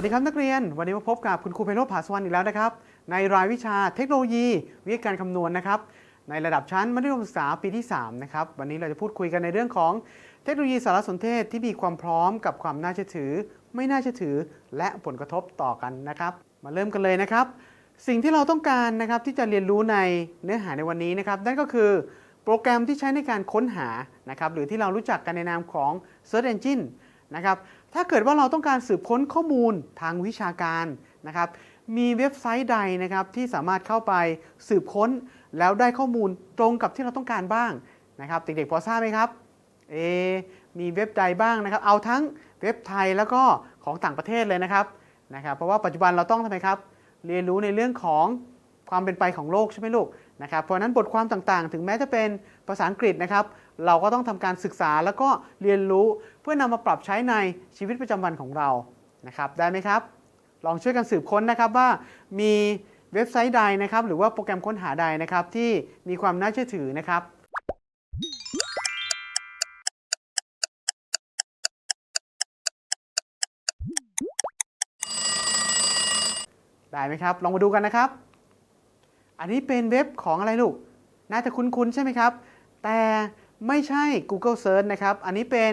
วัสดีครับนักเรียน วันนี้มาพบกับคุณครูไพโรจน์ผาสวรรณอีกแล้วนะครับ ในรายวิชาเทคโนโลยี วิทยาการคำนวณนะครับ ในระดับชั้นมัธยมศึกษาปีที่ 3 นะครับ วันนี้เราจะพูดคุยกันในเรื่องของเทคโนโลยีสารสนเทศที่มีความพร้อมกับความน่าเชื่อถือ ไม่น่าเชื่อถือ และผลกระทบต่อกันนะครับ มาเริ่มกันเลยนะครับ สิ่งที่เราต้องการนะครับที่จะเรียนรู้ในเนื้อหาในวันนี้นะครับนั่นก็คือโปรแกรมที่ใช้ในการค้นหานะครับหรือที่เรารู้จักกันในนามของ Search Engine นะครับ ถ้าเกิดว่าเราต้องการสืบค้นข้อมูลทางวิชาการนะครับ มีเว็บไซต์ใดนะครับที่สามารถเข้าไปสืบค้น แล้วได้ข้อมูลตรงกับที่เราต้องการบ้างนะครับเด็กๆพอทราบไหมครับเอมีเว็บใดบ้างนะครับ เอาทั้งเว็บไทยแล้วก็ของต่างประเทศเลยนะครับนะครับ เพราะว่าปัจจุบันเราต้องทำไมครับ เรียนรู้ในเรื่องของความเป็นไปของโลกใช่ไหมลูกนะครับเพราะนั้นบทความต่างๆ ถึงแม้จะเป็นภาษาอังกฤษนะครับ เราก็ต้องทำการศึกษาแล้วก็เรียนรู้ พื่อนำมาปรับใช้ในชีวิตประจำวันของเรานะครับได้ไหมครับ ลองช่วยกันสืบค้นนะครับว่ามีเว็บไซต์ใดนะครับ หรือว่าโปรแกรมค้นหาใดนะครับ ที่มีความน่าเชื่อถือนะครับได้ไหมครับ ลองมาดูกันนะครับ อันนี้เป็นเว็บของอะไรลูก น่าจะคุ้นๆใช่ไหมครับ แต่ไม่ใช่ Google Search นะครับ อันนี้เป็น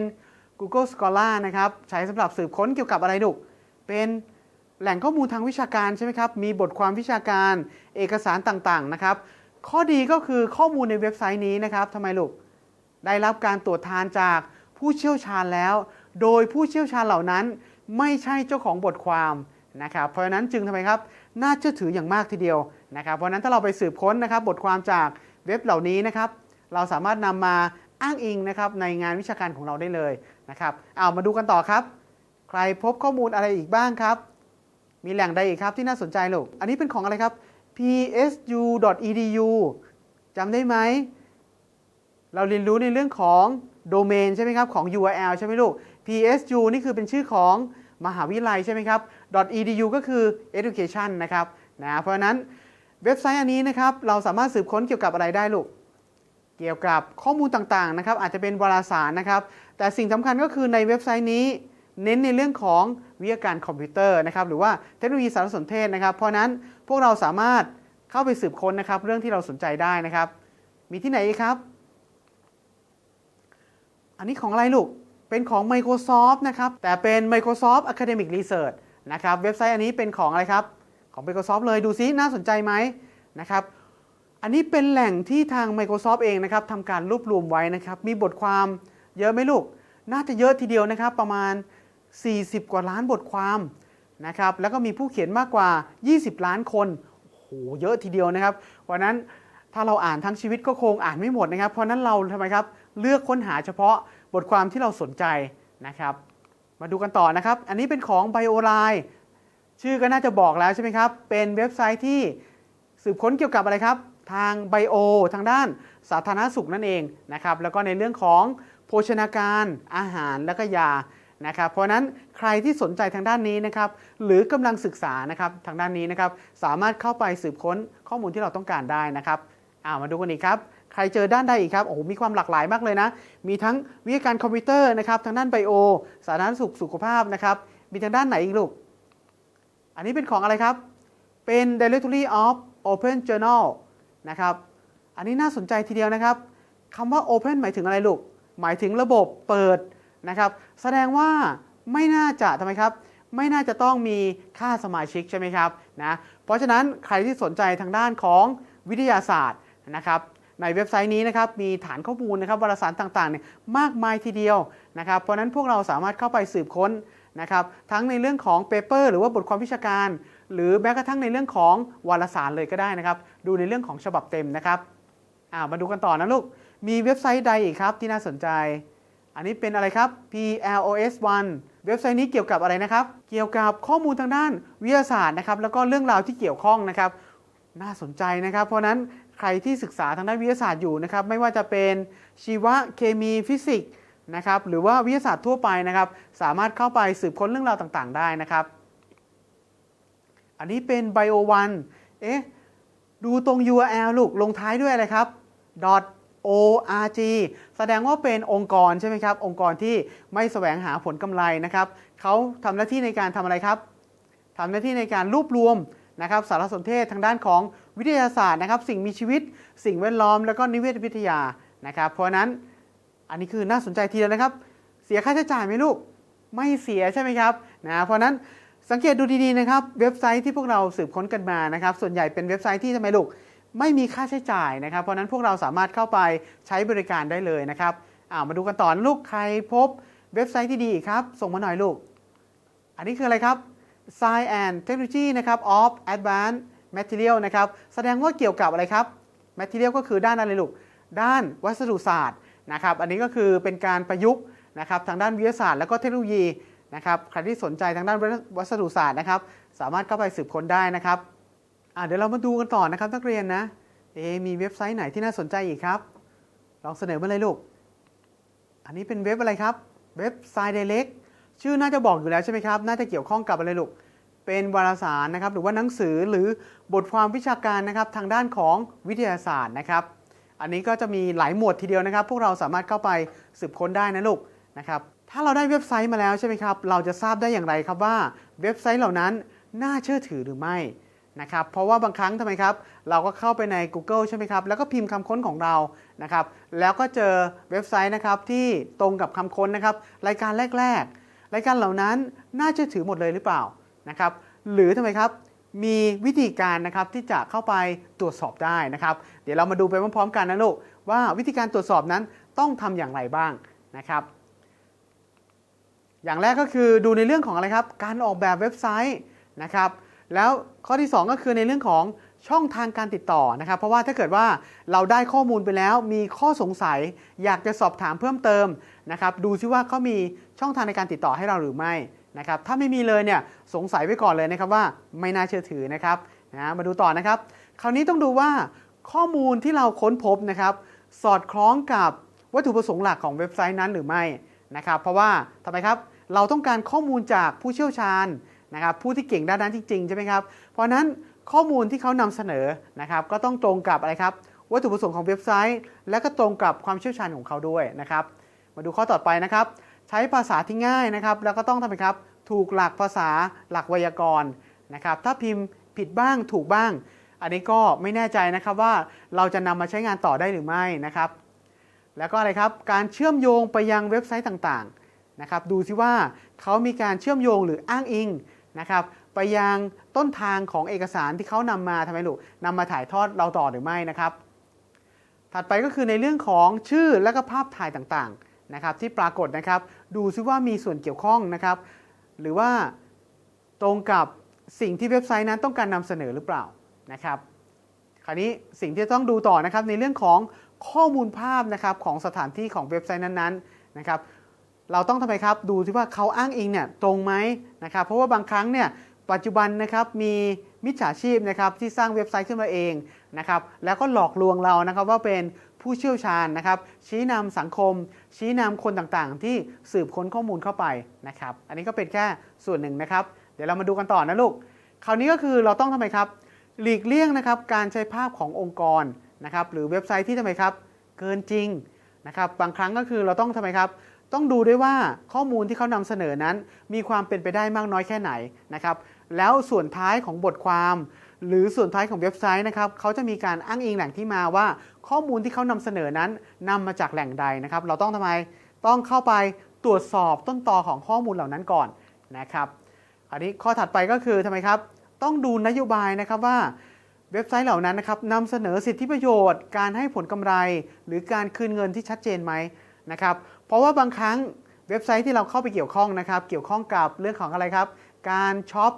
Google Scholar นะครับใช้สำหรับสืบค้นเกี่ยวกับอะไรลูกเป็นแหล่งข้อมูลทางวิชาการใช่ไหมครับ มีบทความวิชาการเอกสารต่างๆนะครับ ข้อดีก็คือข้อมูลในเว็บไซต์นี้นะครับทำไมลูก ได้รับการตรวจทานจากผู้เชี่ยวชาญแล้ว โดยผู้เชี่ยวชาญเหล่านั้น ไม่ใช่เจ้าของบทความนะครับ เพราะฉะนั้นจึงทำไมครับ น่าเชื่อถืออย่างมากทีเดียวนะครับ เพราะฉะนั้นถ้าเราไปสืบค้นนะครับ บทความจากเว็บเหล่านี้นะครับ เราสามารถนำมาอ้างอิงนะครับในงานวิชาการของเราได้เลย นะครับเอามาดูกันต่อครับ ใครพบข้อมูลอะไรอีกบ้างครับ มีแหล่งใดอีกครับที่น่าสนใจลูกอันนี้เป็นของอะไรครับ psu.edu จำได้ไหม เราเรียนรู้ในเรื่องของโดเมนใช่ไหมครับ ของ URL ใช่ไหมลูก PSU นี่คือเป็นชื่อของมหาวิทยาลัยใช่ไหมครับ .edu ก็คือ education นะครับนะเพราะฉะนั้นเว็บไซต์อันนี้นะครับ เราสามารถสืบค้นเกี่ยวกับอะไรได้ลูก เกี่ยวกับข้อมูลต่างๆนะครับ อาจจะเป็นวารสารนะครับ แต่สิ่งสำคัญก็คือในเว็บไซต์นี้ เน้นในเรื่องของวิทยาการคอมพิวเตอร์นะครับหรือว่าเทคโนโลยีสารสนเทศนะครับ เพราะนั้นพวกเราสามารถเข้าไปสืบค้นนะครับ เรื่องที่เราสนใจได้นะครับ มีที่ไหนครับ อันนี้ของอะไรลูกเป็นของ Microsoft นะครับ แต่เป็น Microsoft Academic Research นะครับ เว็บไซต์อันนี้เป็นของอะไรครับ ของ Microsoft เลยดูซิน่าสนใจไหมนะครับ อันนี้เป็นแหล่งที่ทาง Microsoft เองนะครับทำการรวบรวมไว้นะครับ มีบทความ เยอะไหมลูก น่าจะเยอะทีเดียวนะครับ ประมาณ 40 กว่าล้านบทความนะครับ แล้วก็มีผู้เขียนมากกว่า 20 ล้านคนโอ้โหเยอะทีเดียวนะครับเพราะฉะนั้นถ้าเราอ่านทั้งชีวิตก็คงอ่านไม่หมดนะครับ เพราะฉะนั้นเราทำไมครับ เลือกค้นหาเฉพาะบทความที่เราสนใจนะครับ มาดูกันต่อนะครับ อันนี้เป็นของ BioLine ชื่อก็น่าจะบอกแล้วใช่ไหมครับ เป็นเว็บไซต์ที่สืบค้นเกี่ยวกับอะไรครับ ทางไบโอทางด้านสาธารณสุขนั่นเองนะครับ แล้วก็ในเรื่องของ โภชนาการอาหารและก็ยานะครับเพราะนั้นใครที่สนใจทางด้านนี้นะครับหรือกำลังศึกษานะครับทางด้านนี้นะครับสามารถเข้าไปสืบค้นข้อมูลที่เราต้องการได้นะครับามาดูกันอีกครับใครเจอด้านใดอีกครับโอ้โหมีความหลากหลายมากเลยนะ มีทั้งวิทยาการคอมพิวเตอร์นะครับทางด้านไบโอ สาธารณสุขสุขภาพนะครับมีทางด้านไหนอีกลูก อันนี้เป็นของอะไรครับ เป็น Directory of Open Journal นะครับอันนี้น่าสนใจทีเดียวนะครับคำว่า Open หมายถึงอะไรลูก หมายถึงระบบเปิดนะครับ แสดงว่าไม่น่าจะทำไมครับ ไม่น่าจะต้องมีค่าสมาชิกใช่ไหมครับนะเพราะฉะนั้นใครที่สนใจทางด้านของวิทยาศาสตร์นะครับในเว็บไซต์นี้นะครับมีฐานข้อมูลนะครับวารสารต่างๆเนี่ยมากมายทีเดียวนะครับเพราะนั้นพวกเราสามารถเข้าไปสืบค้นนะครับทั้งในเรื่องของเปเปอร์หรือว่าบทความวิชาการ หรือแม้กระทั่งในเรื่องของวารสารเลยก็ได้นะครับ ดูในเรื่องของฉบับเต็มนะครับมาดูกันต่อนะลูก มีเว็บไซต์ใดอีกครับที่น่าสนใจ อันนี้เป็นอะไรครับ PLOS1 เว็บไซต์นี้เกี่ยวกับอะไรนะครับ เกี่ยวกับข้อมูลทางด้านวิทยาศาสตร์นะครับ แล้วก็เรื่องราวที่เกี่ยวข้องนะครับ น่าสนใจนะครับ เพราะนั้นใครที่ศึกษาทางด้านวิทยาศาสตร์อยู่นะครับ ไม่ว่าจะเป็นชีวะ เคมี ฟิสิกส์นะครับ หรือว่าวิทยาศาสตร์ทั่วไปนะครับ สามารถเข้าไปสืบค้นเรื่องราวต่างๆ ได้นะครับ อันนี้เป็น bio one เอ๊ะ ดูตรง URL ลูก ลงท้ายด้วยอะไรครับ dot .org แสดงว่าเป็นองค์กรใช่ไหมครับ องค์กรที่ไม่แสวงหาผลกำไรนะครับเขาทำหน้าที่ในการทำอะไรครับทำหน้าที่ในการรวบรวมนะครับสารสนเทศทางด้านของวิทยาศาสตร์นะครับ สิ่งมีชีวิต สิ่งแวดล้อม แล้วก็นิเวศวิทยานะครับ เพราะนั้นอันนี้คือน่าสนใจทีเดียวนะครับ เสียค่าใช้จ่ายไหมลูกไม่เสียใช่ไหมครับนะเพราะนั้นสังเกตดูดีๆนะครับ เว็บไซต์ที่พวกเราสืบค้นกันมานะครับ ส่วนใหญ่เป็นเว็บไซต์ที่ทำไมลูก ไม่มีค่าใช้จ่ายนะครับ เพราะนั้นพวกเราสามารถเข้าไปใช้บริการได้เลยนะครับามาดูกันต่อนลูกใครพบเว็บไซต์ที่ดีครับ ส่งมาหน่อยลูก อันนี้คืออะไรครับ Science and Technology นะครับ of Advanced Material นะครับ แสดงว่าเกี่ยวกับอะไรครับ Material ก็คือด้านอะไรลูก ด้านวัสดุศาสตร์นะครับ อันนี้ก็คือเป็นการประยุกต์นะครับทางด้านวิทยาศาสตร์ และก็เทคโนโลยีนะครับ ใครที่สนใจทางด้านวัสดุศาสตร์นะครับ สามารถเข้าไปสืบค้นได้นะครับ เดี๋ยวเรามาดูกันต่อนะครับนักเรียนนะ เอ มีเว็บไซต์ไหนที่น่าสนใจอีกครับ ลองเสนอมาเลยลูก อันนี้เป็นเว็บอะไรครับ เว็บ s i d e l e c t ชื่อน่าจะบอกอยู่แล้วใช่ไหมครับ น่าจะเกี่ยวข้องกับอะไรลูก เป็นวารสารนะครับ หรือว่าหนังสือหรือบทความวิชาการนะครับทางด้านของวิทยาศาสตร์นะครับ อันนี้ก็จะมีหลายหมวดทีเดียวนะครับ พวกเราสามารถเข้าไปสืบค้นได้นะลูกนะครับ ถ้าเราได้เว็บไซต์มาแล้วใช่ไหมครับ เราจะทราบได้อย่างไรครับว่า เว็บไซต์เหล่านั้นน่าเชื่อถือหรือไม่ นะครับเพราะว่าบางครั้งทำไมครับ เราก็เข้าไปใน Google ใช่ไหมครับ แล้วก็พิมพ์คำค้นของเรานะครับ แล้วก็เจอเว็บไซต์นะครับที่ตรงกับคำค้นนะครับ รายการแรก ๆ รายการเหล่านั้นน่าเชื่อถือหมดเลยหรือเปล่านะครับ หรือทำไมครับมีวิธีการนะครับที่จะเข้าไปตรวจสอบได้นะครับ เดี๋ยวเรามาดูไปพร้อมๆกันนะลูกว่าวิธีการตรวจสอบนั้นต้องทำอย่างไรบ้างนะครับ อย่างแรกก็คือดูในเรื่องของอะไรครับ การออกแบบเว็บไซต์นะครับ แล้วข้อที่ 2 ก็คือในเรื่องของช่องทางการติดต่อนะครับ เพราะว่าถ้าเกิดว่าเราได้ข้อมูลไปแล้ว มีข้อสงสัย อยากจะสอบถามเพิ่มเติมนะครับ ดูซิว่าเขามีช่องทางในการติดต่อให้เราหรือไม่นะครับ ถ้าไม่มีเลยเนี่ยสงสัยไว้ก่อนเลยนะครับว่าไม่น่าเชื่อถือนะครับนะมาดูต่อนะครับ คราวนี้ต้องดูว่าข้อมูลที่เราค้นพบนะครับ สอดคล้องกับวัตถุประสงค์หลักของเว็บไซต์นั้นหรือไม่นะครับ เพราะว่าทำไมครับเราต้องการข้อมูลจากผู้เชี่ยวชาญ นะครับผู้ที่เก่งด้านนั้นจริงๆใช่ไหมครับเพราะนั้นข้อมูลที่เขานำเสนอนะครับก็ต้องตรงกับอะไรครับวัตถุประสงค์ของเว็บไซต์ และก็ตรงกับความเชี่ยวชาญของเขาด้วยนะครับมาดูข้อต่อไปนะครับ ใช้ภาษาที่ง่ายนะครับ แล้วก็ต้องทำไมครับถูกหลักภาษาหลักไวยากรณ์นะครับถ้าพิมพ์ผิดบ้างถูกบ้าง อันนี้ก็ไม่แน่ใจนะครับว่าเราจะนำมาใช้งานต่อได้หรือไม่นะครับแล้วก็อะไรครับการเชื่อมโยงไปยังเว็บไซต์ต่างๆนะครับดูซิว่าเขามีการเชื่อมโยงหรืออ้างอิง นะครับไปยังต้นทางของเอกสารที่เขานำมาทำไมลูกนำมาถ่ายทอดเราต่อหรือไม่นะครับ ถัดไปก็คือในเรื่องของชื่อและก็ภาพถ่ายต่างๆนะครับ ที่ปรากฏนะครับ ดูซิว่ามีส่วนเกี่ยวข้องนะครับ หรือว่าตรงกับสิ่งที่เว็บไซต์นั้นต้องการนำเสนอหรือเปล่านะครับ คราวนี้สิ่งที่ต้องดูต่อนะครับในเรื่องของข้อมูลภาพนะครับของสถานที่ของเว็บไซต์นั้นๆนะครับ เราต้องทำไมครับดูที่ว่าเขาอ้างอิงเนี่ยตรงไหมนะครับเพราะว่าบางครั้งเนี่ยปัจจุบันนะครับมีมิจฉาชีพนะครับที่สร้างเว็บไซต์ขึ้นมาเองนะครับแล้วก็หลอกลวงเรานะครับว่าเป็นผู้เชี่ยวชาญนะครับชี้นำสังคม ชี้นำคนต่างๆ ที่สืบค้นข้อมูลเข้าไปนะครับอันนี้ก็เป็นแค่ส่วนหนึ่งนะครับ เดี๋ยวเรามาดูกันต่อนะลูกคราวนี้ก็คือเราต้องทำไมครับ หลีกเลี่ยงนะครับการใช้ภาพขององค์กรนะครับหรือเว็บไซต์ที่ทำไมครับ เกินจริงนะครับบางครั้งก็คือเราต้องทำไมครับ ต้องดูด้วยว่าข้อมูลที่เขานำเสนอนั้น มีความเป็นไปได้มากน้อยแค่ไหนนะครับ แล้วส่วนท้ายของบทความ หรือส่วนท้ายของเว็บไซต์นะครับเขาจะมีการอ้างอิงแหล่งที่มาว่า ข้อมูลที่เขานำเสนอนั้นนำมาจากแหล่งใดนะครับ เราต้องทำไมต้องเข้าไปตรวจสอบต้นตอของข้อมูลเหล่านั้นก่อนนะครับคราวนี้ข้อถัดไปก็คือทำไมครับต้องดูนโยบายนะครับว่าเว็บไซต์เหล่านั้นนะครับนำเสนอสิทธิประโยชน์ การให้ผลกำไร หรือการคืนเงินที่ชัดเจนไหมนะครับ เพราะว่าบางครั้งเว็บไซต์ที่เราเข้าไปเกี่ยวข้องนะครับ เกี่ยวข้องกับเรื่องของอะไรครับ การช็อป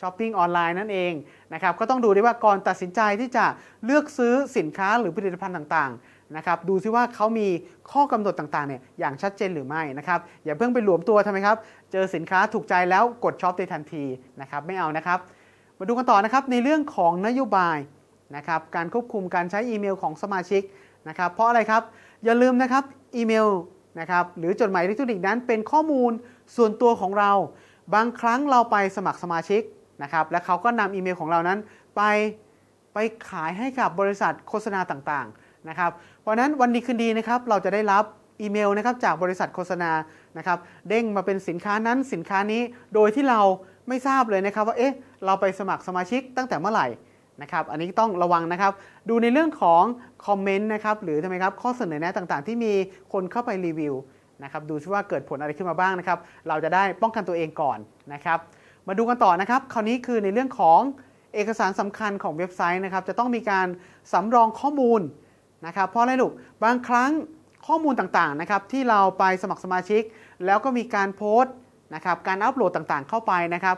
ช้อปปิ้งออนไลน์นั่นเองนะครับ ก็ต้องดูด้วยว่าก่อนตัดสินใจที่จะเลือกซื้อสินค้าหรือผลิตภัณฑ์ต่างๆนะครับ ดูซิว่าเขามีข้อกำหนดต่างๆเนี่ยอย่างชัดเจนหรือไม่นะครับ อย่าเพิ่งไปหลวมตัวทำไมครับ เจอสินค้าถูกใจแล้วกดช็อปในทันทีนะครับไม่เอานะครับ มาดูกันต่อนะครับในเรื่องของนโยบายนะครับการควบคุมการใช้อีเมลของสมาชิกนะครับ เพราะอะไรครับอย่าลืมนะครับอีเมล นะครับหรือจดหมายอิเล็กทรอนิกส์นั้นเป็นข้อมูลส่วนตัวของเรา บางครั้งเราไปสมัครสมาชิกนะครับและเขาก็นำอีเมลของเรานั้นไปไปขายให้กับบริษัทโฆษณาต่างๆนะครับเพราะนั้นวันดีคืนดีนะครับเราจะได้รับอีเมลนะครับจากบริษัทโฆษณานะครับเด้งมาเป็นสินค้านั้นสินค้านี้โดยที่เราไม่ทราบเลยนะครับว่าเอ๊ะเราไปสมัครสมาชิกตั้งแต่เมื่อไหร่ นะครับ อันนี้ต้องระวังนะครับ ดูในเรื่องของคอมเมนต์นะครับ หรือทำไมครับ ข้อเสนอแนะต่างๆ ที่มีคนเข้าไปรีวิวนะครับ ดูซิว่าเกิดผลอะไรขึ้นมาบ้างนะครับ เราจะได้ป้องกันตัวเองก่อนนะครับ มาดูกันต่อนะครับ คราวนี้คือในเรื่องของเอกสารสำคัญของเว็บไซต์นะครับ จะต้องมีการสำรองข้อมูลนะครับ เพราะอะไรลูก บางครั้งข้อมูลต่างๆนะครับที่เราไปสมัครสมาชิก แล้วก็มีการโพสต์นะครับ การอัปโหลดต่างๆ เข้าไปนะครับ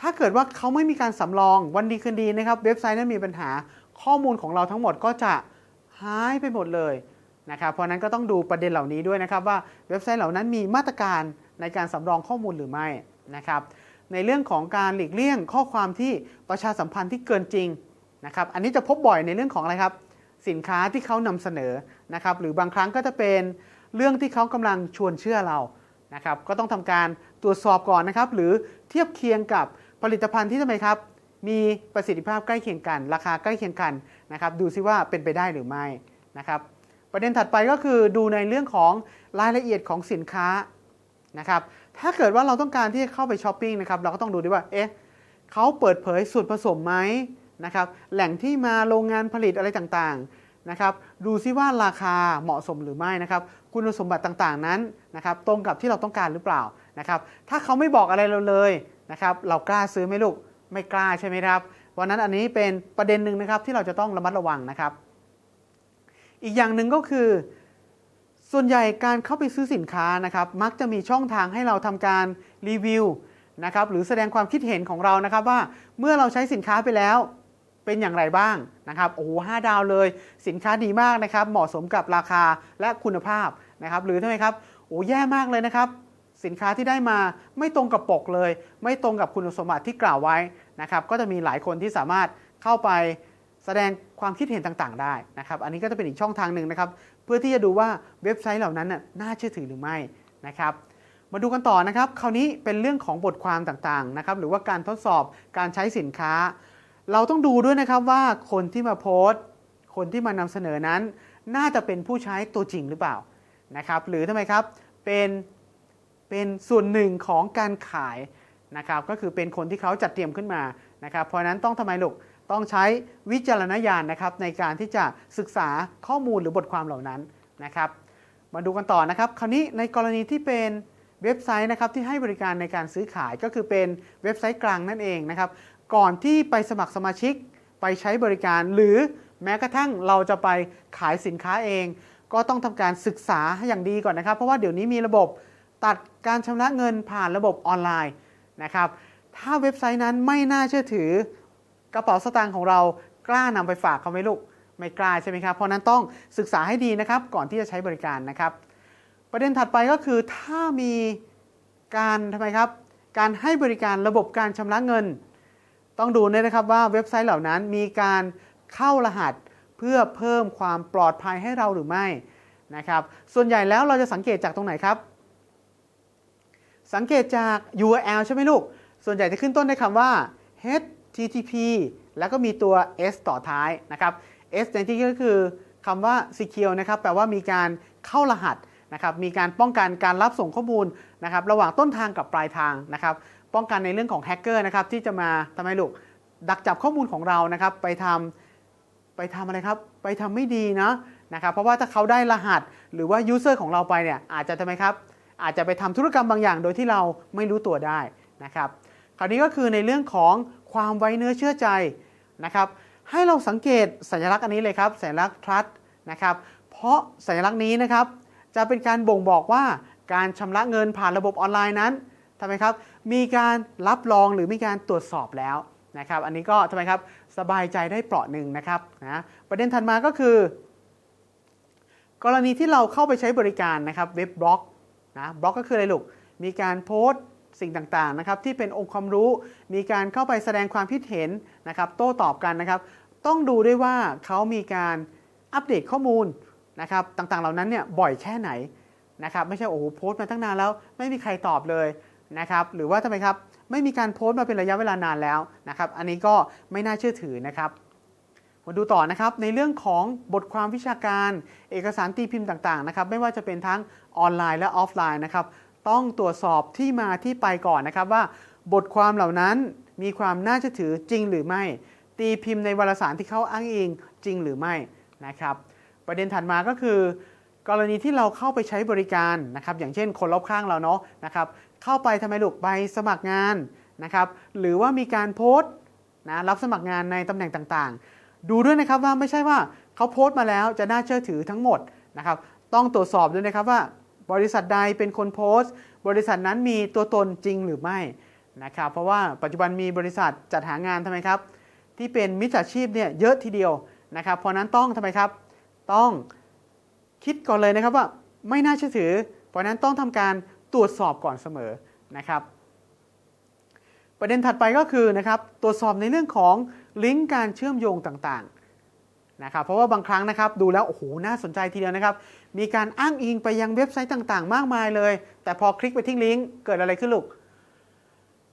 ถ้าเกิดว่าเขาไม่มีการสำรองวันดีคืนดีนะครับ เว็บไซต์นั้นมีปัญหาข้อมูลของเราทั้งหมดก็จะหายไปหมดเลยนะครับเพราะนั้นก็ต้องดูประเด็นเหล่านี้ด้วยนะครับว่าเว็บไซต์เหล่านั้นมีมาตรการในการสำรองข้อมูลหรือไม่นะครับในเรื่องของการหลีกเลี่ยงข้อความที่ประชาสัมพันธ์ที่เกินจริงนะครับอันนี้จะพบบ่อยในเรื่องของอะไรครับ สินค้าที่เขานำเสนอนะครับหรือบางครั้งก็จะเป็นเรื่องที่เขากำลังชวนเชื่อเรานะครับก็ต้องทำการตรวจสอบก่อนนะครับ หรือเทียบเคียงกับ ผลิตภัณฑ์ที่ทำไมครับ มีประสิทธิภาพใกล้เคียงกัน ราคาใกล้เคียงกันนะครับ ดูซิว่าเป็นไปได้หรือไม่นะครับ ประเด็นถัดไปก็คือดูในเรื่องของรายละเอียดของสินค้านะครับ ถ้าเกิดว่าเราต้องการที่จะเข้าไปช้อปปิ้งนะครับ เราก็ต้องดูด้วยว่า เอ๊ะเขาเปิดเผยส่วนผสมไหมนะครับ แหล่งที่มาโรงงานผลิตอะไรต่างๆนะครับ ดูซิว่าราคาเหมาะสมหรือไม่นะครับ คุณสมบัติต่างๆนั้นนะครับ ตรงกับที่เราต้องการหรือเปล่านะครับ ถ้าเขาไม่บอกอะไรเราเลย นะครับเรากล้าซื้อไหมลูกไม่กล้าใช่ไหมครับวันนั้นอันนี้เป็นประเด็นหนึ่งนะครับที่เราจะต้องระมัดระวังนะครับ อีกอย่างหนึ่งก็คือ ส่วนใหญ่การเข้าไปซื้อสินค้านะครับ มักจะมีช่องทางให้เราทำการรีวิวนะครับหรือแสดงความคิดเห็นของเรานะครับว่าเมื่อเราใช้สินค้าไปแล้วเป็นอย่างไรบ้างนะครับโอ้โหห้าดาวเลย สินค้าดีมากนะครับ เหมาะสมกับราคาและคุณภาพนะครับ หรือทำไมครับโอ้แย่มากเลยนะครับ สินค้าที่ได้มาไม่ตรงกับปกเลย ไม่ตรงกับคุณสมบัติที่กล่าวไว้นะครับก็จะมีหลายคนที่สามารถเข้าไปแสดงความคิดเห็นต่างๆ ได้นะครับ อันนี้ก็จะเป็นอีกช่องทางหนึ่งนะครับ เพื่อที่จะดูว่าเว็บไซต์เหล่านั้นน่าเชื่อถือหรือไม่นะครับ มาดูกันต่อนะครับ คราวนี้เป็นเรื่องของบทความต่างๆนะครับ หรือว่าการทดสอบการใช้สินค้า เราต้องดูด้วยนะครับว่าคนที่มาโพสต์ คนที่มานำเสนอนั้น น่าจะเป็นผู้ใช้ตัวจริงหรือเปล่านะครับ หรือทำไมครับ เป็น เป็นส่วนหนึ่งของการขายนะครับก็คือเป็นคนที่เขาจัดเตรียมขึ้นมานะครับเพราะนั้นต้องทำไมลูกต้องใช้วิจารณญาณนะครับในการที่จะศึกษาข้อมูลหรือบทความเหล่านั้นนะครับ มาดูกันต่อนะครับ คราวนี้ในกรณีที่เป็นเว็บไซต์นะครับที่ให้บริการในการซื้อขายก็คือเป็นเว็บไซต์กลางนั่นเองนะครับ ก่อนที่ไปสมัครสมาชิกไปใช้บริการ หรือแม้กระทั่งเราจะไปขายสินค้าเอง ก็ต้องทำการศึกษาให้อย่างดีก่อนนะครับ เพราะว่าเดี๋ยวนี้มีระบบ ตัดการชำระเงินผ่านระบบออนไลน์นะครับ ถ้าเว็บไซต์นั้นไม่น่าเชื่อถือกระเป๋าสตางค์ของเรากล้านำไปฝากเขาไหมลูก ไม่กล้าใช่ไหมครับ เพราะนั้นต้องศึกษาให้ดีนะครับ ก่อนที่จะใช้บริการนะครับ ประเด็นถัดไปก็คือถ้ามีการทำไมครับ การให้บริการระบบการชำระเงิน ต้องดูด้วยนะครับว่าเว็บไซต์เหล่านั้นมีการเข้ารหัสเพื่อเพิ่มความปลอดภัยให้เราหรือไม่นะครับ ส่วนใหญ่แล้วเราจะสังเกตจากตรงไหนครับ สังเกตจาก URL ใช่ไหมลูก ส่วนใหญ่จะขึ้นต้นด้วยคำว่า http แล้วก็มีตัว s ต่อท้ายนะครับ s ในที่นี้ก็คือคำว่า secure นะครับ แปลว่ามีการเข้ารหัสนะครับ มีการป้องกันการรับส่งข้อมูลนะครับ ระหว่างต้นทางกับปลายทางนะครับ ป้องกันในเรื่องของแฮกเกอร์นะครับที่จะมาทำไมลูก ดักจับข้อมูลของเรานะครับ ไปทำไปทำอะไรครับ ไปทำไม่ดีนะนะครับ เพราะว่าถ้าเขาได้รหัสหรือว่า user ของเราไปเนี่ยอาจจะทำไมครับ อาจจะไปทำธุรกรรมบางอย่าง โดยที่เราไม่รู้ตัวได้นะครับ คราวนี้ก็คือในเรื่องของความไว้เนื้อเชื่อใจนะครับ ให้เราสังเกตสัญลักษณ์อันนี้เลยครับ สัญลักษณ์ trust นะครับ เพราะสัญลักษณ์นี้นะครับ จะเป็นการบ่งบอกว่าการชำระเงินผ่านระบบออนไลน์นั้นทำไมครับ มีการรับรองหรือมีการตรวจสอบแล้วนะครับ อันนี้ก็ทำไมครับ สบายใจได้เปราะหนึ่งนะครับนะประเด็นถัดมาก็คือ กรณีที่เราเข้าไปใช้บริการนะครับเว็บบล็อก นะบล็อกก็คืออะไรลูก มีการโพสต์สิ่งต่างๆนะครับที่เป็นองค์ความรู้ มีการเข้าไปแสดงความคิดเห็นนะครับ โต้ตอบกันนะครับ ต้องดูด้วยว่าเขามีการอัปเดตข้อมูลนะครับต่างๆเหล่านั้นเนี่ยบ่อยแค่ไหนนะครับไม่ใช่โอ้โหโพสต์มาตั้งนานแล้ว ไม่มีใครตอบเลยนะครับหรือว่าทำไมครับไม่มีการโพสต์มาเป็นระยะเวลานานแล้วนะครับอันนี้ก็ไม่น่าเชื่อถือนะครับ มาดูต่อนะครับในเรื่องของบทความวิชาการ เอกสารตีพิมพ์ต่างๆนะครับไม่ว่าจะเป็นทั้งออนไลน์และออฟไลน์นะครับต้องตรวจสอบที่มาที่ไปก่อนนะครับว่า บทความเหล่านั้นมีความน่าเชื่อถือจริงหรือไม่ ตีพิมพ์ในวารสารที่เขาอ้างอิงจริงหรือไม่นะครับประเด็นถัดมาก็คือ กรณีที่เราเข้าไปใช้บริการนะครับอย่างเช่นคนรอบข้างเราเนาะนะครับเข้าไปทำไมลูกใบสมัครงานนะครับหรือว่ามีการโพสต์นะรับสมัครงานในตำแหน่งต่างๆ ดูด้วยนะครับว่าไม่ใช่ว่าเขาโพสต์มาแล้วจะน่าเชื่อถือทั้งหมดนะครับ ต้องตรวจสอบด้วยนะครับว่า บริษัทใดเป็นคนโพสต์ บริษัทนั้นมีตัวตนจริงหรือไม่นะครับ เพราะว่าปัจจุบันมีบริษัทจัดหางานทำไมครับ ที่เป็นมิจฉาชีพเนี่ยเยอะทีเดียวนะครับ เพราะนั้นต้องทำไมครับ ต้องคิดก่อนเลยนะครับว่าไม่น่าเชื่อถือ เพราะนั้นต้องทำการตรวจสอบก่อนเสมอนะครับ ประเด็นถัดไปก็คือนะครับตรวจสอบในเรื่องของ ลิงก์การเชื่อมโยงต่างๆนะครับเพราะว่าบางครั้งนะครับดูแล้วโอ้โหน่าสนใจทีเดียวนะครับมีการอ้างอิงไปยังเว็บไซต์ต่างๆ มากมายเลย แต่พอคลิกไปที่ลิงก์เกิดอะไรขึ้นลูก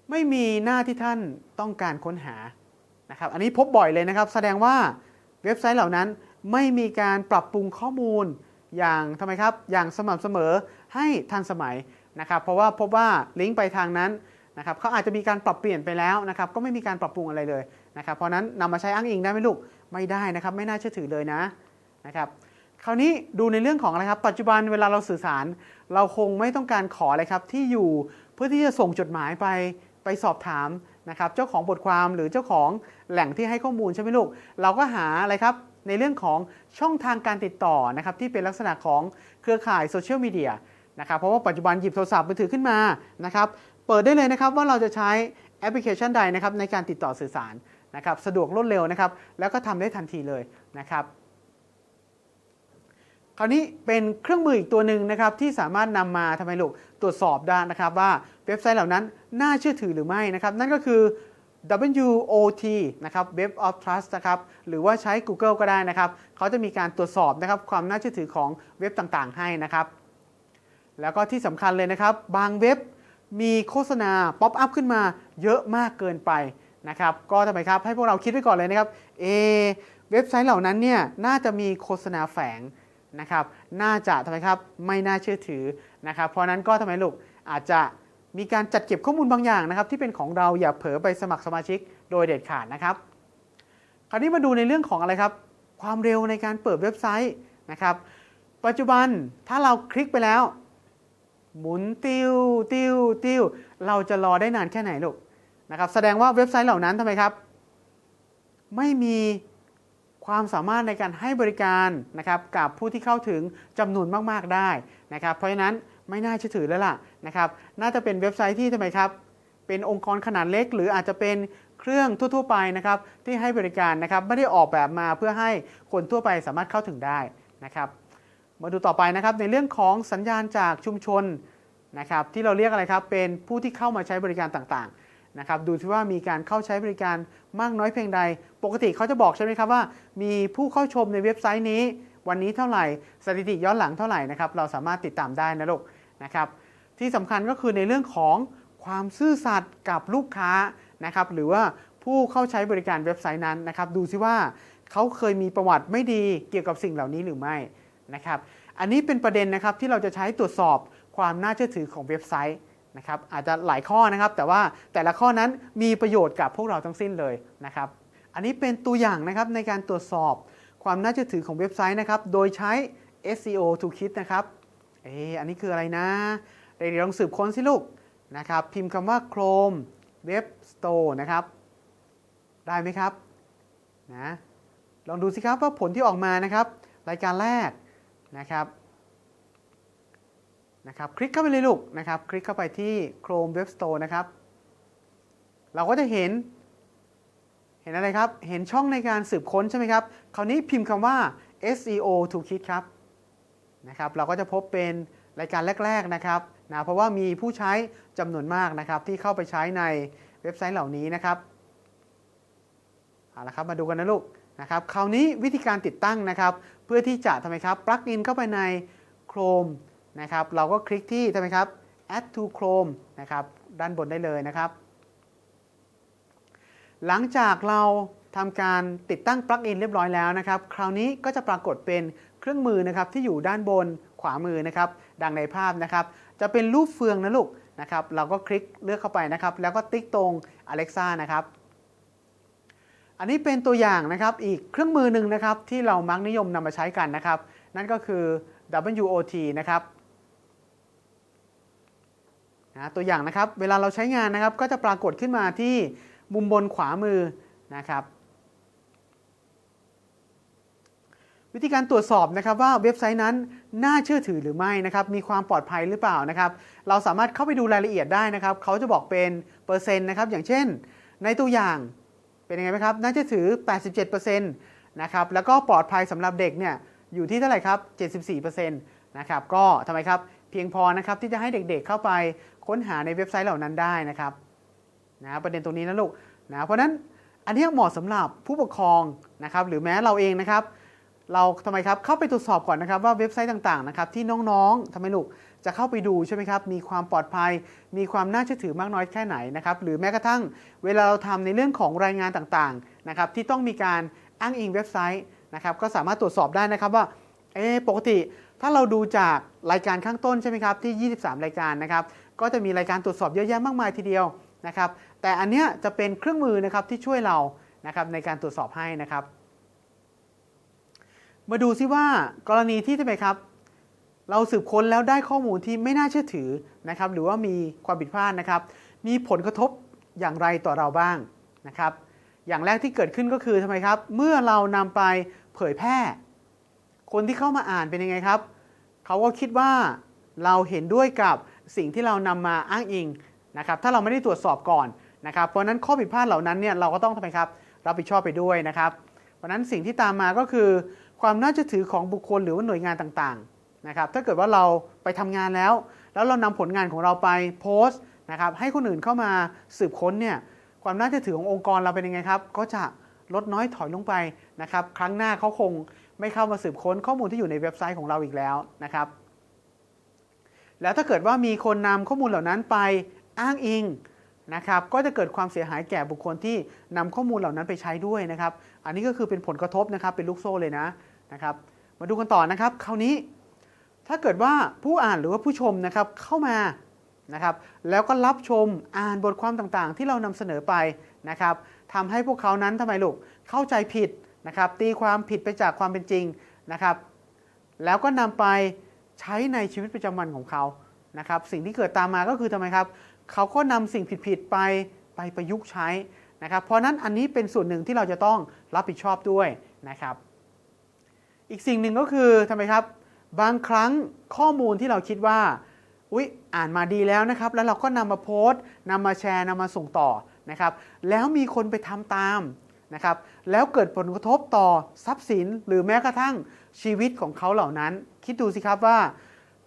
ไม่มีหน้าที่ท่านต้องการค้นหานะครับอันนี้พบบ่อยเลยนะครับ แสดงว่าเว็บไซต์เหล่านั้นไม่มีการปรับปรุงข้อมูลอย่างทำไมครับอย่างสม่ำเสมอให้ทันสมัยนะครับเพราะว่าพบว่าลิงก์ไปทางนั้นนะครับเขาอาจจะมีการปรับเปลี่ยนไปแล้วนะครับก็ไม่มีการปรับปรุงอะไรเลย นะครับเพราะนั้นนำมาใช้อ้างอิงได้ไหมลูกไม่ได้นะครับไม่น่าเชื่อถือเลยนะนะครับคราวนี้ดูในเรื่องของอะไรครับ ปัจจุบันเวลาเราสื่อสาร เราคงไม่ต้องการขออะไรครับที่อยู่เพื่อที่จะส่งจดหมายไปไปสอบถามนะครับเจ้าของบทความหรือเจ้าของแหล่งที่ให้ข้อมูลใช่ไหมลูก เราก็หาอะไรครับในเรื่องของช่องทางการติดต่อนะครับที่เป็นลักษณะของเครือข่ายโซเชียลมีเดียนะครับเพราะว่าปัจจุบันหยิบโทรศัพท์มือถือขึ้นมานะครับเปิดได้เลยนะครับว่าเราจะใช้แอปพลิเคชันใดนะครับในการติดต่อสื่อสาร นะครับสะดวกรวดเร็วนะครับ แล้วก็ทำได้ทันทีเลยนะครับ คราวนี้เป็นเครื่องมืออีกตัวหนึ่งนะครับที่สามารถนำมาทำไมลูกตรวจสอบได้นะครับว่าเว็บไซต์เหล่านั้นน่าเชื่อถือหรือไม่นะครับ นั่นก็คือ WOT นะครับ Web of Trust นะครับ หรือว่าใช้ Google ก็ได้นะครับ เขาจะมีการตรวจสอบนะครับความน่าเชื่อถือของเว็บต่างๆ ให้นะครับ แล้วก็ที่สำคัญเลยนะครับ บางเว็บมีโฆษณาป๊อปอัพขึ้นมาเยอะมากเกินไป นะครับก็ทำไมครับให้พวกเราคิดไว้ก่อนเลยนะครับเอเว็บไซต์เหล่านั้นเนี่ยน่าจะมีโฆษณาแฝงนะครับน่าจะทำไมครับไม่น่าเชื่อถือนะครับเพราะนั้นก็ทำไมลูกอาจจะมีการจัดเก็บข้อมูลบางอย่างนะครับที่เป็นของเราอย่าเผลอไปสมัครสมาชิกโดยเด็ดขาดนะครับ คราวนี้มาดูในเรื่องของอะไรครับ ความเร็วในการเปิดเว็บไซต์นะครับ ปัจจุบันถ้าเราคลิกไปแล้ว หมุนติวติวติวเราจะรอได้นานแค่ไหนลูก นะครับแสดงว่าเว็บไซต์เหล่านั้นทำไมครับ ไม่มีความสามารถในการให้บริการนะครับกับผู้ที่เข้าถึงจำนวนมาก ๆ ได้นะครับ เพราะฉะนั้นไม่น่าเชื่อถือแล้วล่ะนะครับ น่าจะเป็นเว็บไซต์ที่ทำไมครับ เป็นองค์กรขนาดเล็ก หรืออาจจะเป็นเครื่องทั่ว ๆ ไปนะครับที่ให้บริการนะครับไม่ได้ออกแบบมาเพื่อให้คนทั่วไปสามารถเข้าถึงได้นะครับ มาดูต่อไปนะครับในเรื่องของสัญญาณจากชุมชนนะครับที่เราเรียกอะไรครับเป็นผู้ที่เข้ามาใช้บริการต่างๆ นะครับดูที่ว่ามีการเข้าใช้บริการมากน้อยเพียงใด ปกติเขาจะบอกใช่ไหมครับว่า มีผู้เข้าชมในเว็บไซต์นี้ วันนี้เท่าไหร่สถิติย้อนหลังเท่าไหร่นะครับเราสามารถติดตามได้นะลูกนะครับที่สำคัญก็คือในเรื่องของความซื่อสัตย์กับลูกค้านะครับหรือว่าผู้เข้าใช้บริการเว็บไซต์นั้นนะครับดูซิว่าเขาเคยมีประวัติไม่ดีเกี่ยวกับสิ่งเหล่านี้หรือไม่นะครับอันนี้เป็นประเด็นนะครับที่เราจะใช้ตรวจสอบความน่าเชื่อถือของเว็บไซต์ นะครับอาจจะหลายข้อนะครับ แต่ว่าแต่ละข้อนั้นมีประโยชน์กับพวกเราทั้งสิ้นเลยนะครับ อันนี้เป็นตัวอย่างนะครับในการตรวจสอบความน่าเชื่อถือของเว็บไซต์นะครับ โดยใช้ SEO Toolkit นะครับเอออันนี้คืออะไรนะเดี๋ยวลองสืบค้นสิลูกนะครับ พิมพ์คำว่า Chrome Web Store นะครับ ได้ไหมครับนะลองดูสิครับว่าผลที่ออกมานะครับ รายการแรกนะครับ นะครับคลิกเข้าไปเลยลูกนะครับ คลิกเข้าไปที่ Chrome Web Store นะครับ เราก็จะเห็น เห็นอะไรครับ เห็นช่องในการสืบค้นใช่ไหมครับ คราวนี้พิมพ์คำว่า SEO Toolkit ครับนะครับ เราก็จะพบเป็นรายการแรก ๆนะครับนะเพราะว่ามีผู้ใช้จำนวนมากนะครับ ที่เข้าไปใช้ในเว็บไซต์เหล่านี้นะครับเอาละครับมาดูกันนะลูกนะครับคราวนี้วิธีการติดตั้งนะครับ เพื่อที่จะทำไมครับปลั๊กอินเข้าไปใน Chrome นะครับ เราก็คลิกที่ทำไมครับ add to Chrome นะครับ ด้านบนได้เลยนะครับ หลังจากเราทำการติดตั้งปลั๊กอินเรียบร้อยแล้วนะครับ คราวนี้ก็จะปรากฏเป็นเครื่องมือนะครับที่อยู่ด้านบนขวามือนะครับ ดังในภาพนะครับ จะเป็นรูปเฟืองนะลูกนะครับ เราก็คลิกเลือกเข้าไปนะครับ แล้วก็ติ๊กตรง Alexa นะครับอันนี้เป็นตัวอย่างนะครับอีกเครื่องมือหนึ่งนะครับที่เรามักนิยมนำมาใช้กันนะครับ นั่นก็คือ WOT นะครับ นะตัวอย่างนะครับเวลาเราใช้งานนะครับก็จะปรากฏขึ้นมาที่มุมบนขวามือนะครับวิธีการตรวจสอบนะครับว่าเว็บไซต์นั้นน่าเชื่อถือหรือไม่นะครับมีความปลอดภัยหรือเปล่านะครับเราสามารถเข้าไปดูรายละเอียดได้นะครับเขาจะบอกเป็นเปอร์เซ็นต์นะครับอย่างเช่น ในตัวอย่างเป็นยังไงไหมครับน่าเชื่อถือ 87%นะครับแล้วก็ปลอดภัยสำหรับเด็กเนี่ยอยู่ที่เท่าไหร่ครับ 74%นะครับก็ทำไมครับ เพียงพอนะครับที่จะให้เด็กๆเข้าไปค้นหาในเว็บไซต์เหล่านั้นได้นะครับนะประเด็นตรงนี้นะลูกนะเพราะนั้นอันนี้เหมาะสำหรับผู้ปกครองนะครับหรือแม้เราเองนะครับ เราทำไมครับเข้าไปตรวจสอบก่อนนะครับว่าเว็บไซต์ต่างๆนะครับที่น้องๆทำไมลูกจะเข้าไปดูใช่ไหมครับมีความปลอดภัย มีความน่าเชื่อถือมากน้อยแค่ไหนนะครับหรือแม้กระทั่งเวลาเราทำในเรื่องของรายงานต่างๆนะครับที่ต้องมีการอ้างอิงเว็บไซต์นะครับก็สามารถตรวจสอบได้นะครับว่าเอปกติ ถ้าเราดูจากรายการข้างต้นใช่ไหมครับที่ 23 รายการนะครับก็จะมีรายการตรวจสอบเยอะแยะมากมายทีเดียวนะครับแต่อันเนี้ยจะเป็นเครื่องมือนะครับที่ช่วยเรานะครับในการตรวจสอบให้นะครับ มาดูซิว่ากรณีที่ทำไมครับ เราสืบค้นแล้วได้ข้อมูลที่ไม่น่าเชื่อถือนะครับ หรือว่ามีความผิดพลาดนะครับ มีผลกระทบอย่างไรต่อเราบ้างนะครับ อย่างแรกที่เกิดขึ้นก็คือทำไมครับ เมื่อเรานำไปเผยแพร่ คนที่เข้ามาอ่านเป็นยังไงครับ เขาก็คิดว่าเราเห็นด้วยกับสิ่งที่เรานำมาอ้างอิงนะครับ ถ้าเราไม่ได้ตรวจสอบก่อนนะครับ เพราะนั้นข้อผิดพลาดเหล่านั้นเนี่ยเราก็ต้องทำไมครับ รับผิดชอบไปด้วยนะครับ เพราะนั้นสิ่งที่ตามมาก็คือ ความน่าเชื่อถือของบุคคลหรือว่าหน่วยงานต่างๆนะครับ ถ้าเกิดว่าเราไปทำงานแล้ว แล้วเรานำผลงานของเราไปโพสต์นะครับให้คนอื่นเข้ามาสืบค้นเนี่ยความน่าเชื่อถือขององค์กรเราเป็นยังไงครับ ก็จะลดน้อยถอยลงไปนะครับ ครั้งหน้าเขาคง ไม่เข้ามาสืบค้นข้อมูลที่อยู่ในเว็บไซต์ของเราอีกแล้วนะครับ แล้วถ้าเกิดว่ามีคนนำข้อมูลเหล่านั้นไปอ้างอิงนะครับก็จะเกิดความเสียหายแก่บุคคลที่นำข้อมูลเหล่านั้นไปใช้ด้วยนะครับ อันนี้ก็คือเป็นผลกระทบนะครับเป็นลูกโซ่เลยนะนะครับ มาดูกันต่อนะครับ คราวนี้ ถ้าเกิดว่าผู้อ่านหรือว่าผู้ชมนะครับเข้ามานะครับ แล้วก็รับชมอ่านบทความต่างๆ ที่เรานำเสนอไปนะครับทำให้พวกเขานั้นทำไมลูกเข้าใจผิด นะครับตีความผิดไปจากความเป็นจริงนะครับ แล้วก็นำไปใช้ในชีวิตประจำวันของเขานะครับ สิ่งที่เกิดตามมาก็คือทำไมครับ เขาก็นำสิ่งผิดๆไปไปประยุกต์ใช้นะครับ เพราะนั้นอันนี้เป็นส่วนหนึ่งที่เราจะต้องรับผิดชอบด้วยนะครับ อีกสิ่งหนึ่งก็คือทำไมครับ บางครั้งข้อมูลที่เราคิดว่าอุ๊ยอ่านมาดีแล้วนะครับ แล้วเราก็นำมาโพสต์นำมาแชร์นำมาส่งต่อนะครับ แล้วมีคนไปทำตามนะครับ แล้วเกิดผลกระทบต่อทรัพย์สินหรือแม้กระทั่งชีวิตของเขาเหล่านั้น คิดดูสิครับว่า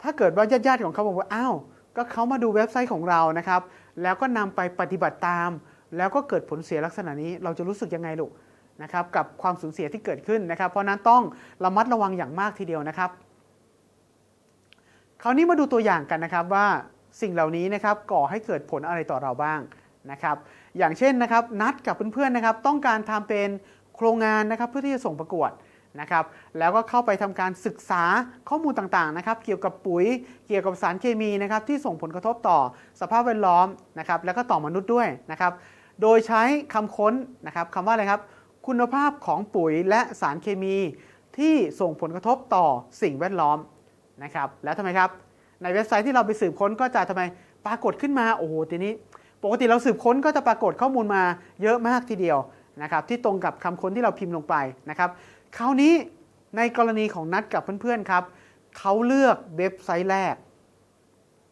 ถ้าเกิดว่าญาติๆของเขาบอกว่าอ้าวก็เขามาดูเว็บไซต์ของเรานะครับ แล้วก็นำไปปฏิบัติตาม แล้วก็เกิดผลเสียลักษณะนี้ เราจะรู้สึกยังไงลูกนะครับกับความสูญเสียที่เกิดขึ้นนะครับ เพราะนั้นต้องระมัดระวังอย่างมากทีเดียวนะครับ คราวนี้มาดูตัวอย่างกันนะครับว่าสิ่งเหล่านี้นะครับก่อให้เกิดผลอะไรต่อเราบ้าง นะครับอย่างเช่นนะครับนัดกับเพื่อนๆนะครับต้องการทำเป็นโครงงานนะครับเพื่อที่จะส่งประกวดนะครับแล้วก็เข้าไปทำการศึกษาข้อมูลต่างๆนะครับเกี่ยวกับปุ๋ยเกี่ยวกับสารเคมีนะครับที่ส่งผลกระทบต่อสภาพแวดล้อมนะครับแล้วก็ต่อมนุษย์ด้วยนะครับโดยใช้คำค้นนะครับคำว่าอะไรครับคุณภาพของปุ๋ยและสารเคมีที่ส่งผลกระทบต่อสิ่งแวดล้อมนะครับแล้วทำไมครับในเว็บไซต์ที่เราไปสืบค้นก็จะทำไมปรากฏขึ้นมาโอ้โหทีนี้ ปกติเราสืบค้นก็จะปรากฏข้อมูลมาเยอะมากทีเดียวนะครับที่ตรงกับคำค้นที่เราพิมพ์ลงไปนะครับคราวนี้ในกรณีของนัดกับเพื่อนๆครับเขาเลือกเว็บไซต์แรก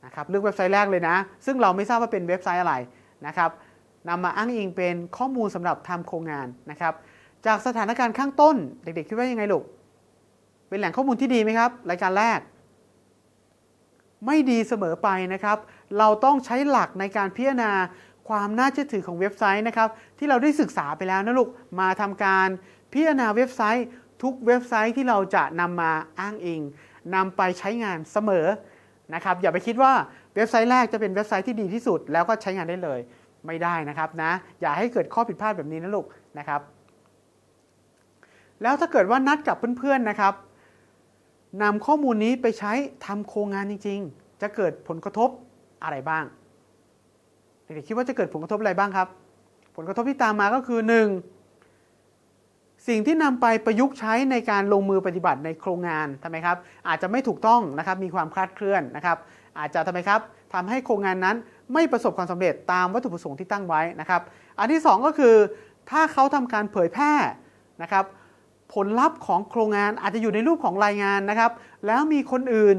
นะครับเลือกเว็บไซต์แรกเลยนะ ซึ่งเราไม่ทราบว่าเป็นเว็บไซต์อะไรนะครับนำมาอ้างอิงเป็นข้อมูลสำหรับทำโครงงานนะครับจากสถานการณ์ข้างต้น เด็กๆคิดว่ายังไงลูกเป็นแหล่งข้อมูลที่ดีไหมครับรายการแรก ไม่ดีเสมอไปนะครับ เราต้องใช้หลักในการพิจารณาความน่าเชื่อถือของเว็บไซต์นะครับ ที่เราได้ศึกษาไปแล้วนะลูกมาทำการพิจารณาเว็บไซต์ ทุกเว็บไซต์ที่เราจะนำมาอ้างอิงนำไปใช้งานเสมอนะครับ อย่าไปคิดว่าเว็บไซต์แรกจะเป็นเว็บไซต์ที่ดีที่สุด แล้วก็ใช้งานได้เลยไม่ได้นะครับนะ อย่าให้เกิดข้อผิดพลาดแบบนี้นะลูกนะครับ แล้วถ้าเกิดว่านัดกับเพื่อนๆนะครับ นำข้อมูลนี้ไปใช้ทำโครงงานจริง ๆ จะเกิดผลกระทบอะไรบ้างเด็กๆคิดว่าจะเกิดผลกระทบอะไรบ้างครับ ผลกระทบที่ตามมาก็คือ 1. สิ่งที่นำไปประยุกต์ใช้ในการลงมือปฏิบัติในโครงงานทำไมครับ อาจจะไม่ถูกต้องนะครับ มีความคลาดเคลื่อนนะครับ อาจจะทำไมครับทำให้โครงงานนั้นไม่ประสบความสำเร็จตามวัตถุประสงค์ที่ตั้งไว้นะครับ อันที่ 2 ก็คือ ถ้าเขาทำการเผยแพร่นะครับ ผลลัพธ์ของโครงงานอาจจะอยู่ในรูปของรายงานนะครับ แล้วมีคนอื่น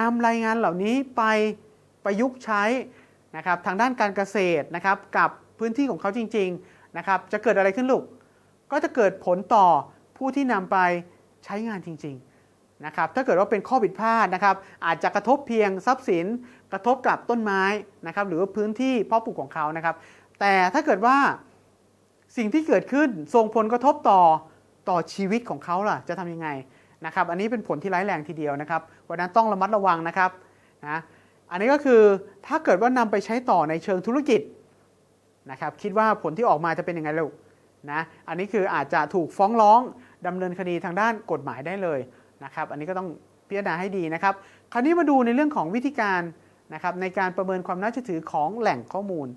นำรายงานเหล่านี้ไปประยุกต์ใช้นะครับทางด้านการเกษตรนะครับกับพื้นที่ของเขาจริงๆนะครับจะเกิดอะไรขึ้นลูก ก็จะเกิดผลต่อผู้ที่นำไปใช้งานจริงๆนะครับถ้าเกิดว่าเป็นข้อผิดพลาดนะครับ อาจจะกระทบเพียงทรัพย์สิน กระทบกับต้นไม้นะครับหรือว่าพื้นที่เพาะปลูกของเขานะครับ แต่ถ้าเกิดว่าสิ่งที่เกิดขึ้นส่งผลกระทบต่อ ต่อชีวิตของเขาล่ะจะทำยังไงนะครับ อันนี้เป็นผลที่ร้ายแรงทีเดียวนะครับวันนั้นต้องระมัดระวังนะครับนะอันนี้ก็คือถ้าเกิดว่านำไปใช้ต่อในเชิงธุรกิจนะครับคิดว่าผลที่ออกมาจะเป็นยังไงลูกนะอันนี้คืออาจจะถูกฟ้องร้องดำเนินคดีทางด้านกฎหมายได้เลยนะครับ อันนี้ก็ต้องพิจารณาให้ดีนะครับ คราวนี้มาดูในเรื่องของวิธีการนะครับในการประเมินความน่าเชื่อถือของแหล่งข้อมูล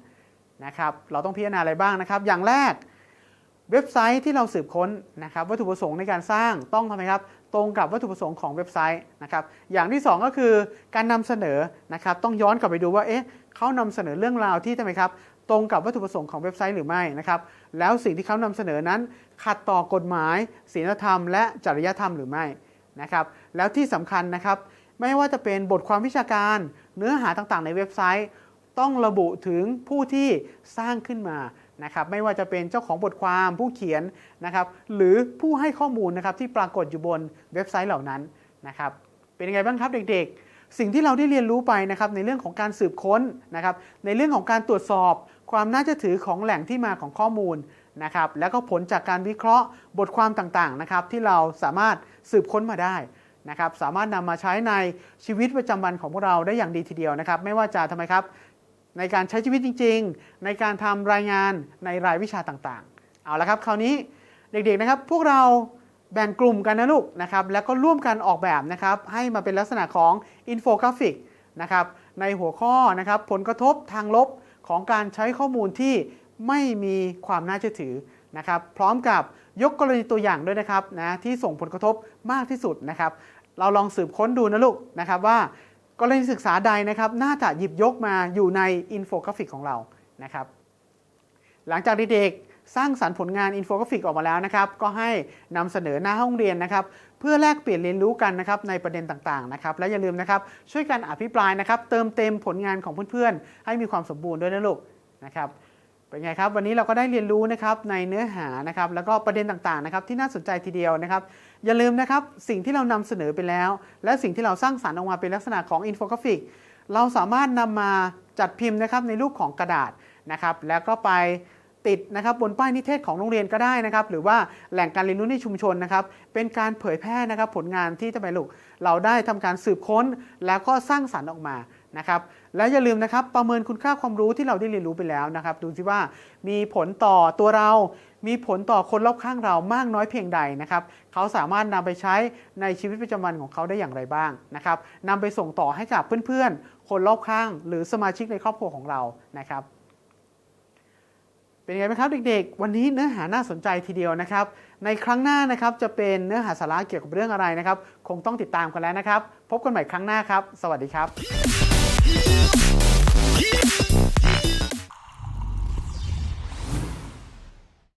นะครับ เราต้องพิจารณาอะไรบ้างนะครับ อย่างแรก เว็บไซต์ที่เราสืบค้นนะครับวัตถุประสงค์ในการสร้างต้องทำไมครับตรงกับวัตถุประสงค์ของเว็บไซต์นะครับอย่างที่สองก็คือการนำเสนอนะครับต้องย้อนกลับไปดูว่าเอ๊ะเขานำเสนอเรื่องราวที่ทำไมครับตรงกับวัตถุประสงค์ของเว็บไซต์หรือไม่นะครับแล้วสิ่งที่เขานำเสนอนั้น ขัดต่อกฎหมายศีลธรรม และจริยธรรมหรือไม่นะครับแล้วที่สำคัญนะครับไม่ว่าจะเป็นบทความวิชาการ เนื้อหาต่างๆ ในเว็บไซต์ ต้องระบุถึงผู้ที่สร้างขึ้นมา นะครับไม่ว่าจะเป็นเจ้าของบทความผู้เขียนนะครับหรือผู้ให้ข้อมูลนะครับที่ปรากฏอยู่บนเว็บไซต์เหล่านั้นนะครับเป็นยังไงบ้างครับเด็กๆ สิ่งที่เราได้เรียนรู้ไปนะครับในเรื่องของการสืบค้นนะครับในเรื่องของการตรวจสอบ ความน่าจะถือของแหล่งที่มาของข้อมูลนะครับแล้วก็ผลจากการวิเคราะห์บทความต่างๆนะครับที่เราสามารถสืบค้นมาได้นะครับสามารถนำมาใช้ในชีวิตประจำวันของพวกเราได้อย่างดีทีเดียวนะครับ ไม่ว่าจะทำไมครับ ในการใช้ชีวิตจริง ๆ ในการทำรายงานในรายวิชาต่างๆ เอาละครับ คราวนี้เด็กๆนะครับ พวกเราแบ่งกลุ่มกันนะลูกนะครับ แล้วก็ร่วมกันออกแบบนะครับ ให้มาเป็นลักษณะของอินโฟกราฟิกนะครับ ในหัวข้อนะครับ ผลกระทบทางลบของการใช้ข้อมูลที่ไม่มีความน่าเชื่อถือนะครับ พร้อมกับยกกรณีตัวอย่างด้วยนะครับนะที่ส่งผลกระทบมากที่สุดนะครับ เราลองสืบค้นดูนะลูกนะครับว่า กรณีศึกษาใดนะครับน่าจะหยิบยกมาอยู่ในอินโฟกราฟิกของเรานะครับ หลังจากเด็กๆสร้างสรรค์ผลงานอินโฟกราฟิกออกมาแล้วนะครับ ก็ให้นำเสนอหน้าห้องเรียนนะครับ เพื่อแลกเปลี่ยนเรียนรู้กันนะครับในประเด็นต่างๆนะครับ และอย่าลืมนะครับช่วยกันอภิปรายนะครับ เติมเต็มผลงานของเพื่อนๆ ให้มีความสมบูรณ์ด้วยนะลูกนะครับ เป็นไงครับวันนี้เราก็ได้เรียนรู้นะครับในเนื้อหานะครับแล้วก็ประเด็นต่างๆนะครับที่น่าสนใจทีเดียวนะครับ อย่าลืมนะครับสิ่งที่เรานำเสนอไปแล้ว และสิ่งที่เราสร้างสารรค์ออกมาเป็นลักษณะของอินโฟกราฟิกเราสามารถนำมาจัดพิมพ์นะครับในรูปของกระดาษนะครับแล้วก็ไปติดนะครับบนป้ายนิเทศของโรงเรียนก็ได้นะครับหรือว่าแหล่งการเรียนรู้ในชุมชนนะครับเป็นการเผยแพร่นะครับผลงานที่ทำไมลูกเราได้ทำการสืบค้นแล้วก็สร้างสรรค์ออกมา นะครับแล้วอย่าลืมนะครับประเมินคุณค่าความรู้ที่เราได้เรียนรู้ไปแล้วนะครับ ดูสิว่ามีผลต่อตัวเรา มีผลต่อคนรอบข้างเรามากน้อยเพียงใดนะครับเขาสามารถนำไปใช้ในชีวิตประจำวันของเขาได้อย่างไรบ้างนะครับนำไปส่งต่อให้กับเพื่อนๆ คนรอบข้าง หรือสมาชิกในครอบครัวของเรานะครับเป็นยังไงบ้างครับเด็กๆ วันนี้เนื้อหาน่าสนใจทีเดียวนะครับ ในครั้งหน้านะครับจะเป็นเนื้อหาสาระเกี่ยวกับเรื่องอะไรนะครับ คงต้องติดตามกันแล้วนะครับ พบกันใหม่ครั้งหน้าครับ สวัสดีครับ Yeah.